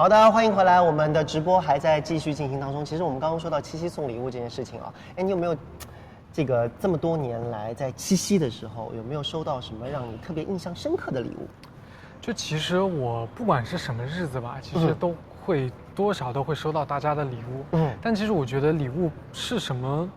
好的，欢迎回来，我们的直播还在继续进行当中。其实我们刚刚说到七夕送礼物这件事情啊，哎，你有没有 这个这么多年来在七夕的时候有没有收到什么让你特别印象深刻的礼物？就其实我不管是什么日子吧，其实都会多少都会收到大家的礼物。嗯，但其实我觉得礼物是什么？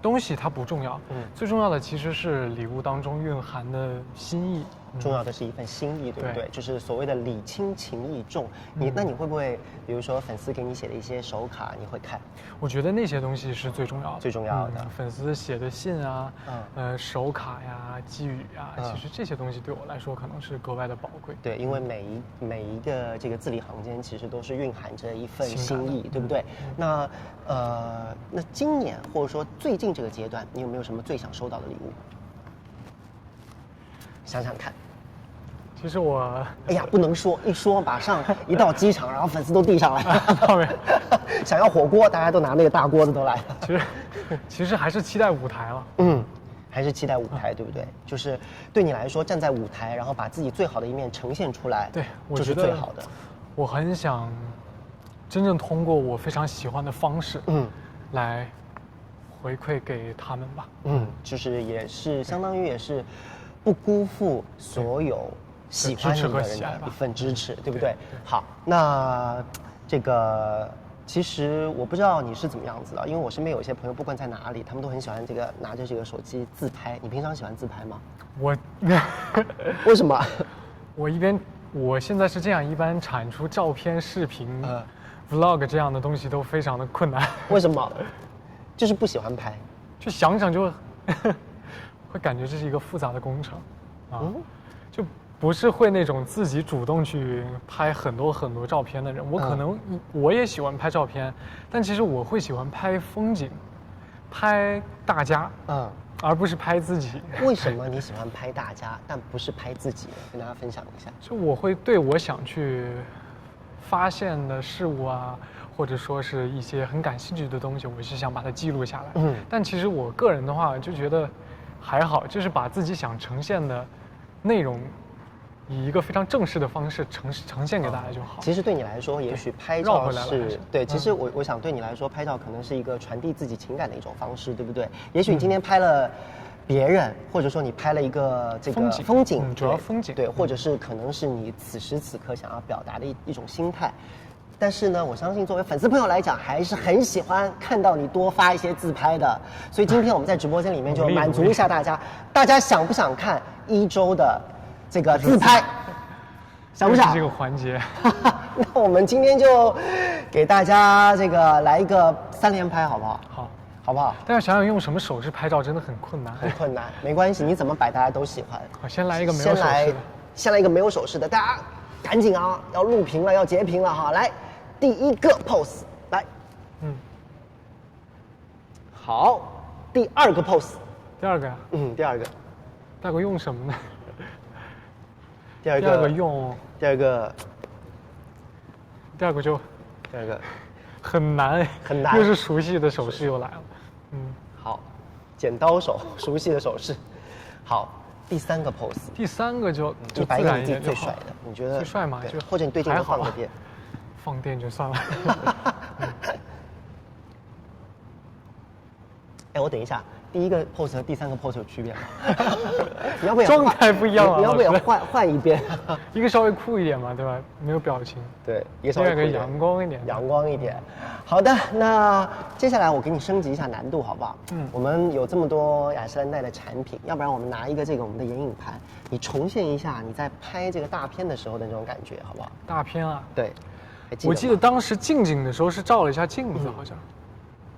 东西它不重要，嗯，最重要的其实是礼物当中蕴含的心意。重要的是一份心意，对不对？就是所谓的礼轻情意重。你那你会不会，比如说粉丝给你写的一些手卡，你会看？我觉得那些东西是最重要的，最重要的。粉丝写的信啊，呃，手卡呀，寄语啊，其实这些东西对我来说可能是格外的宝贵。对，因为每一每一个这个字里行间，其实都是蕴含着一份心意，对不对？那呃，那今年或者说最近这个阶段，你有没有什么最想收到的礼物？想想看。其实我，哎呀，不能说，一说马上 一到机场，然后粉丝都递上来了。想要火锅，大家都拿那个大锅子都来了。其实，其实还是期待舞台了。嗯，还是期待舞台，对不对？就是对你来说，站在舞台，然后把自己最好的一面呈现出来，对，我觉得最好的。我很想真正通过我非常喜欢的方式，嗯，来回馈给他们吧。嗯，就是也是相当于也是不辜负所有。喜欢你的人的一份支持，对不对？好，那这个其实我不知道你是怎么样子的，因为我身边有一些朋友，不管在哪里，他们都很喜欢这个拿着这个手机自拍。你平常喜欢自拍吗？我 为什么？我一边我现在是这样，一般产出照片、视频、呃 vlog 这样的东西都非常的困难。为什么？就是不喜欢拍，就想想就 会感觉这是一个复杂的工程啊，就。不是会那种自己主动去拍很多很多照片的人，我可能我也喜欢拍照片，但其实我会喜欢拍风景，拍大家，嗯，而不是拍自己。为什么你喜欢拍大家，但不是拍自己？跟大家分享一下。就我会对我想去发现的事物啊，或者说是一些很感兴趣的东西，我是想把它记录下来。嗯，但其实我个人的话就觉得还好，就是把自己想呈现的内容。以一个非常正式的方式呈呈现给大家就好。其实对你来说，也许拍照是对。其实我我想对你来说，拍照可能是一个传递自己情感的一种方式，对不对？也许你今天拍了别人，或者说你拍了一个这个风景，风景主要风景对，或者是可能是你此时此刻想要表达的一一种心态。但是呢，我相信作为粉丝朋友来讲，还是很喜欢看到你多发一些自拍的。所以今天我们在直播间里面就满足一下大家，大家想不想看一周的？这个自拍，想不想这个环节？那我们今天就给大家这个来一个三连拍，好不好？好，好不好？但是想想用什么手势拍照真的很困难，很困难。没关系，你怎么摆大家都喜欢。好，先来一个没有手势的。先来一个没有手势的，大家赶紧啊，要录屏了，要截屏了哈。来，第一个 pose，来，嗯，好，第二个 pose，第二个呀？嗯，第二个，大哥用什么呢？第二个用，第二个，第二个就，第二个。很难，很难，又是熟悉的手势又来了，嗯，好，剪刀手，熟悉的手势，好，第三个 pose，第三个就就自然一点最帅的，你觉得？最帅吗？就或者你对镜头放个电，放电就算了。哎，我等一下。第一个 pose 和第三个 pose 有区别吗？你要不要状态不一样啊？你要不要换换一遍？一个稍微酷一点嘛，对吧？没有表情。对，一个稍微阳光一点。阳光一点。好的，那接下来我给你升级一下难度，好不好？嗯。我们有这么多雅诗兰黛的产品，要不然我们拿一个这个我们的眼影盘，你重现一下你在拍这个大片的时候的那种感觉，好不好？大片啊？对。我记得当时近景的时候是照了一下镜子，好像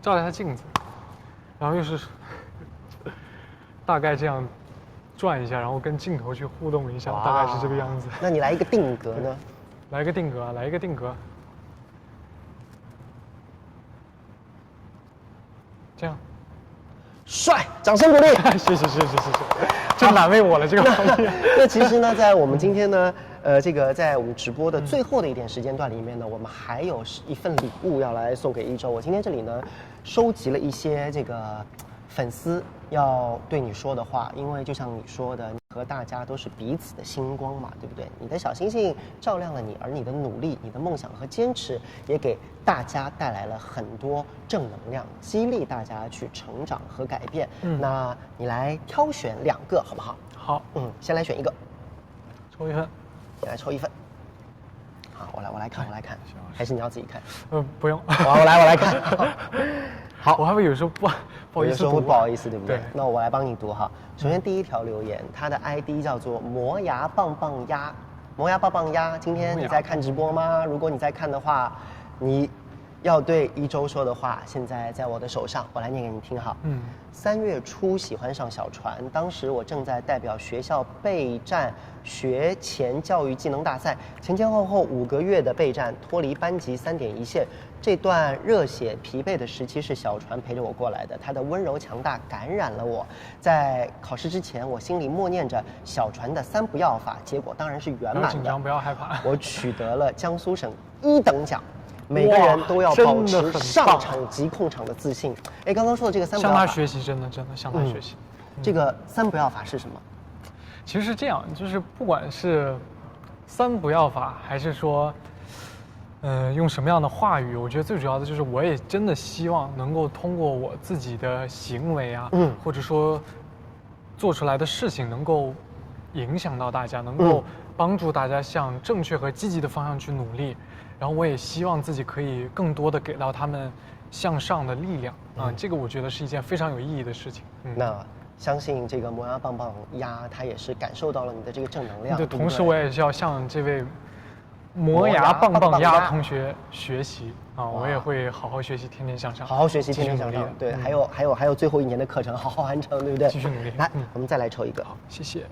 照了一下镜子，然后又是。大概这样转一下，然后跟镜头去互动一下，大概是这个样子。那你来一个定格呢？来一个定格，来一个定格。这样，帅！掌声鼓励！谢谢谢谢谢谢，真难为我了这个。那其实呢，在我们今天呢，呃，这个在我们直播的最后的一点时间段里面呢，我们还有一份礼物要来送给一周。我今天这里呢，收集了一些这个。粉丝要对你说的话，因为就像你说的，你和大家都是彼此的星光嘛，对不对？你的小星星照亮了你，而你的努力、你的梦想和坚持，也给大家带来了很多正能量，激励大家去成长和改变。嗯那你来挑选两个好不好？好，嗯，先来选一个，抽一份。你来抽一份。好，我来，我来看，我来看，还是你要自己看？嗯，不用。我我来，我来看。好，我还会有时候不不好意思读有时候会不好意思，对不对？对那我来帮你读哈。首先第一条留言，它的 ID 叫做磨牙棒棒鸭，磨牙棒棒鸭。今天你在看直播吗？如果你在看的话，你要对一周说的话，现在在我的手上，我来念给你听哈。嗯，三月初喜欢上小船，当时我正在代表学校备战学前教育技能大赛，前前后后五个月的备战，脱离班级三点一线。这段热血疲惫的时期是小船陪着我过来的，他的温柔强大感染了我。在考试之前，我心里默念着小船的三不要法，结果当然是圆满的紧张，。不要害怕。我取得了江苏省一等奖。每个人都要保持上场即控场的自信。哎，刚刚说的这个三不要法，向他学习，真的真的向他嗯学习。这个三不要法是什么？其实是这样，就是不管是三不要法，还是说，呃，用什么样的话语，我觉得最主要的就是，我也真的希望能够通过我自己的行为啊，嗯或者说做出来的事情，能够影响到大家，能够嗯帮助大家向正确和积极的方向去努力。然后我也希望自己可以更多的给到他们向上的力量啊，这个我觉得是一件非常有意义的事情。嗯那相信这个磨牙棒棒鸭，它也是感受到了你的这个正能量。对，同时我也是要向这位磨磨牙牙棒棒鸭鸭同学学习啊，我也会好好学习，天天向上，好好学习，天天向上。对，嗯还有还有还有最后一年的课程，好好完成，对不对？继续努力来嗯，我们再来抽一个。好，谢谢，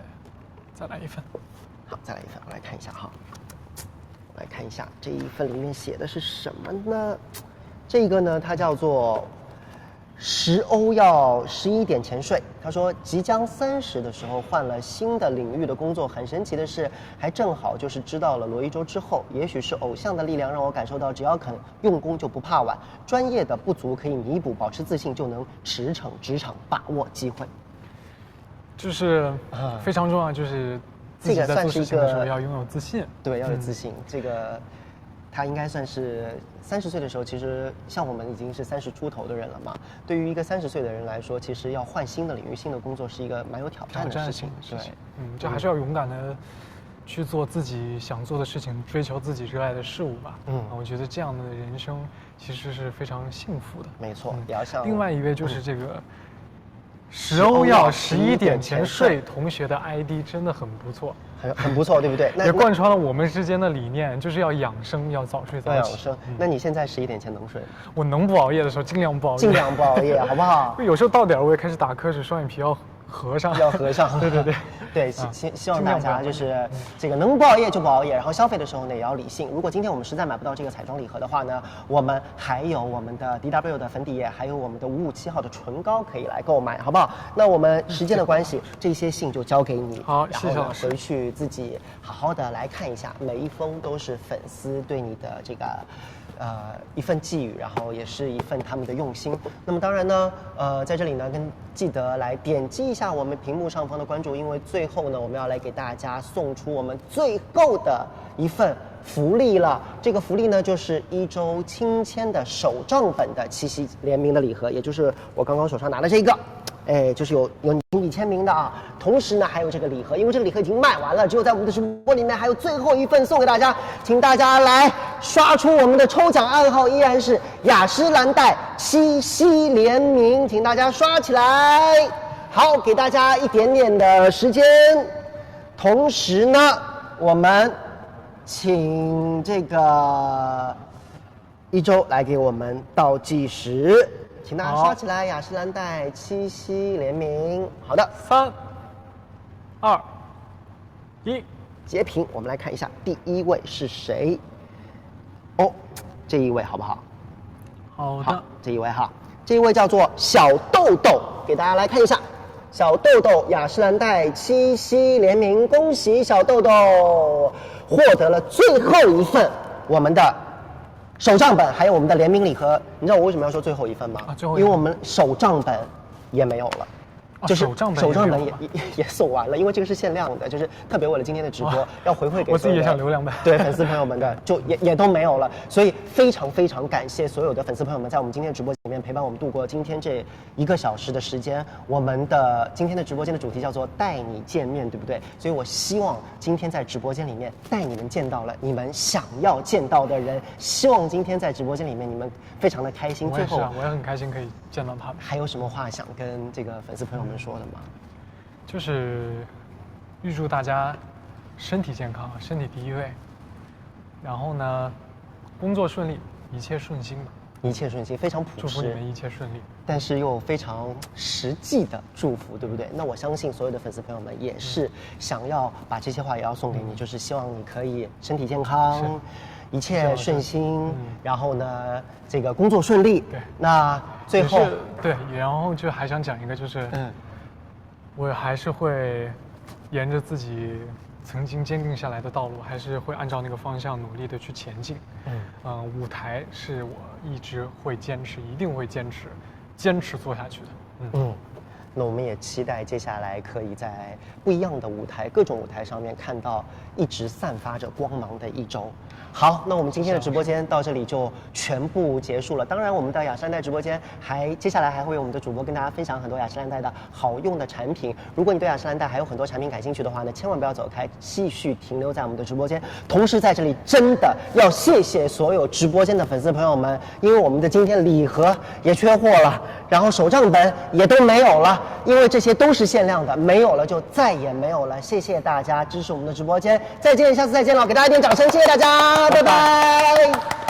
再来一份。好，再来一份，我来看一下哈。我来看一下这一份里面写的是什么呢？这个呢，它叫做十欧要十一点前睡。他说，即将三十的时候换了新的领域的工作，很神奇的是，还正好就是知道了罗一舟之后，也许是偶像的力量让我感受到，只要肯用功就不怕晚，专业的不足可以弥补，保持自信就能驰骋职场，把握机会。就是啊非常重要，就是自己这个在做算是一事情的时候个要拥有自信。对，要有嗯自信。这个他应该算是三十岁的时候，其实像我们已经是三十出头的人了嘛。对于一个三十岁的人来说，其实要换新的领域、新的工作是一个蛮有挑战的事情对，，嗯，就还是要勇敢的去做自己想做的事情，追求自己热爱的事物吧。嗯啊我觉得这样的人生其实是非常幸福的。没错嗯，也要像另外一位就是这个十欧欧要要十一点前前睡同学的 ID 真的很不错，很很不错，对不对？那也贯穿了我们之间的理念，就是要养生，要早睡早起。养生。那你现在十一点前能睡吗？我能不熬夜的时候尽量不熬夜，尽量不熬夜，好不好？有时候到点儿我也开始打瞌睡，双眼皮要合上。要合上。对 对对。对，希啊希希望大家就是这个能不熬夜就不熬夜，然后消费的时候呢也要理性。如果今天我们实在买不到这个彩妆礼盒的话呢，我们还有我们的 DW 的粉底液，还有我们的五五七号的唇膏可以来购买，好不好？那我们时间的关系，这些信就交给你。好然后回去自己好好的来看一下，每一封都是粉丝对你的这个。呃，一份寄语，然后也是一份他们的用心。那么当然呢，呃，在这里呢，跟记得来点击一下我们屏幕上方的关注，因为最后呢，我们要来给大家送出我们最后的一份福利了。这个福利呢，就是一周亲签的手账本的七夕联名的礼盒，也就是我刚刚手上拿的这个。哎，就是有有你签名的啊，同时呢还有这个礼盒，因为这个礼盒已经卖完了，只有在我们的直播里面还有最后一份送给大家，请大家来刷出我们的抽奖暗号，依然是雅诗兰黛七夕联名，请大家刷起来。好，给大家一点点的时间，同时呢，我们请这个一周来给我们倒计时，请大家刷起来，雅诗兰黛七夕联名。好的，三、二、一，截屏，我们来看一下第一位是谁。哦，这一位好不好？好好的，，这一位哈，这一位叫做小豆豆，给大家来看一下，小豆豆雅诗兰黛七夕联名，恭喜小豆豆获得了最后一份我们的手账本，还有我们的联名礼盒。你知道我为什么要说最后一份吗？啊最后一份因为我们手账本也没有了。啊就是手账本手账本也也也也送完了，因为这个是限量的，就是特别为了今天的直播要回馈给我自己也想留两本对粉丝朋友们的，就也也都没有了，所以非常非常感谢所有的粉丝朋友们在我们今天的直播里面陪伴我们度过今天这一个小时的时间。我们的今天的直播间的主题叫做带你见面，对不对？所以我希望今天在直播间里面带你们见到了你们想要见到的人，希望今天在直播间里面你们非常的开心。最后我也很开心可以见到他们。还有什么话想跟这个粉丝朋友们说的吗？就是预祝大家身体健康，身体第一位。然后呢，工作顺利，一切顺心吧。一切顺心，非常朴实，祝福你们一切顺利。但是又非常实际的祝福，对不对？那我相信所有的粉丝朋友们也是想要把这些话也要送给你，就是希望你可以身体健康，一切顺心，然后呢，这个工作顺利。对那最后对，然后就还想讲一个，就是嗯，我还是会沿着自己曾经坚定下来的道路，还是会按照那个方向努力的去前进。嗯嗯，舞台是我一直会坚持，一定会坚持，坚持做下去的。嗯，嗯，那我们也期待接下来可以在不一样的舞台、各种舞台上面看到一直散发着光芒的一周。好，那我们今天的直播间到这里就全部结束了。当然，我们的雅诗兰黛直播间还接下来还会有我们的主播跟大家分享很多雅诗兰黛的好用的产品。如果你对雅诗兰黛还有很多产品感兴趣的话呢，千万不要走开，继续停留在我们的直播间。同时，在这里真的要谢谢所有直播间的粉丝朋友们，因为我们的今天礼盒也缺货了，然后手账本也都没有了，因为这些都是限量的，没有了就再也没有了。谢谢大家支持我们的直播间，再见，下次再见了，给大家一点掌声，谢谢大家，拜拜